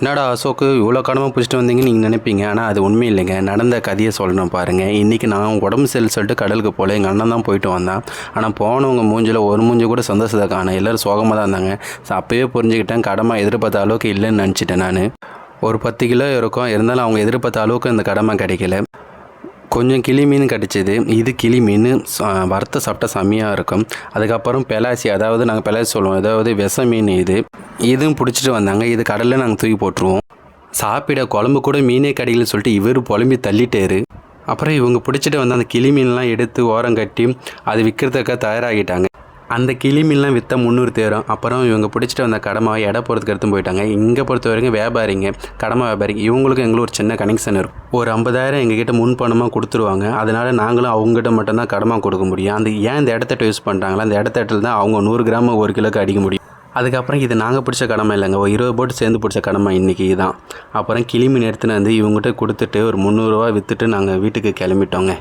என்னடா அசோக்கு இவ்வளோ கடமை பிடிச்சிட்டு வந்தீங்கன்னு நீங்கள் நினைப்பீங்க. ஆனால் அது உண்மை இல்லைங்க நடந்த கதையை சொல்லணும் பாருங்கள் இன்றைக்கி நான் உடம்பு சரி சொல்லிட்டு கடலுக்கு போகல எங்கள் அண்ணன் தான் போயிட்டு வந்தான். ஆனால் போனவங்க மூஞ்சில் ஒரு மூஞ்சி கூட சந்தோஷத்தை காணேன் எல்லோரும் சோகமாக தான் இருந்தாங்க. So அப்போயே புரிஞ்சுக்கிட்டேன். கடமை எதிர்பார்த்த அளவுக்கு இல்லைன்னு நினச்சிட்டேன் நான். ஒரு பத்து கிலோ இருக்கும். இருந்தாலும் அவங்க எதிர்பார்த்த அளவுக்கு இந்த கடமை கிடைக்கல. கொஞ்சம் கிளி மீன் கிடச்சிது. இது கிளி மீன் வறுத்த சாப்பிட்டா செம்மையாக இருக்கும். அதுக்கப்புறம் பெலாசி அதாவது நாங்கள் பெலாசி சொல்லுவோம். அதாவது விஷ மீன் இது. இதுவும் பிடிச்சிட்டு வந்தாங்க. இது கடலில் நாங்கள் தூக்கி போட்டுருவோம். சாப்பிட குழம்பு கூட மீனே கிடைக்கலன்னு சொல்லிட்டு இவர் புலம்பி தள்ளிட்டாரு. அப்புறம் இவங்க பிடிச்சிட்டு வந்து அந்த கிளி மீன்லாம் எடுத்து ஓரம் கட்டி அது விற்கிறதுக்காக தயாராகிட்டாங்க. அந்த கிளி மீன்லாம் விற்ற முந்நூறு தேரும். அப்புறம் இவங்க பிடிச்சிட்டு வந்த கடமை எடை போகிறதுக்கு எடுத்து போயிட்டாங்க. இங்கே பொறுத்த வரைக்கும் வியாபாரிங்க கடமை வியாபாரிங்க இவங்களுக்கும் எங்களுக்கு ஒரு சின்ன கனெக்ஷன் இருக்கும். ஒரு ஐம்பதாயிரம் எங்ககிட்ட முன்பணமாக கொடுத்துருவாங்க. அதனால் நாங்களும் அவங்ககிட்ட மட்டும்தான் கடமை கொடுக்க முடியும். அந்த ஏன் இந்த இடத்த யூஸ் பண்ணுறாங்களோ அந்த இடத்துல தான் அவங்க நூறு கிராம் ஒரு கிலோக்கு அடிக்க முடியும். அதுக்கப்புறம் இது நாங்கள் பிடிச்ச கடமை இல்லைங்க. ஒரு இருபது போட்டு சேர்ந்து பிடிச்ச கடமை இன்றைக்கி தான் அப்புறம் கிளி மீன் எடுத்துன்னு வந்து இவங்ககிட்ட கொடுத்துட்டு ஒரு முந்நூறுரூவா விற்றுட்டு நாங்கள் வீட்டுக்கு கிளம்பிட்டோங்க.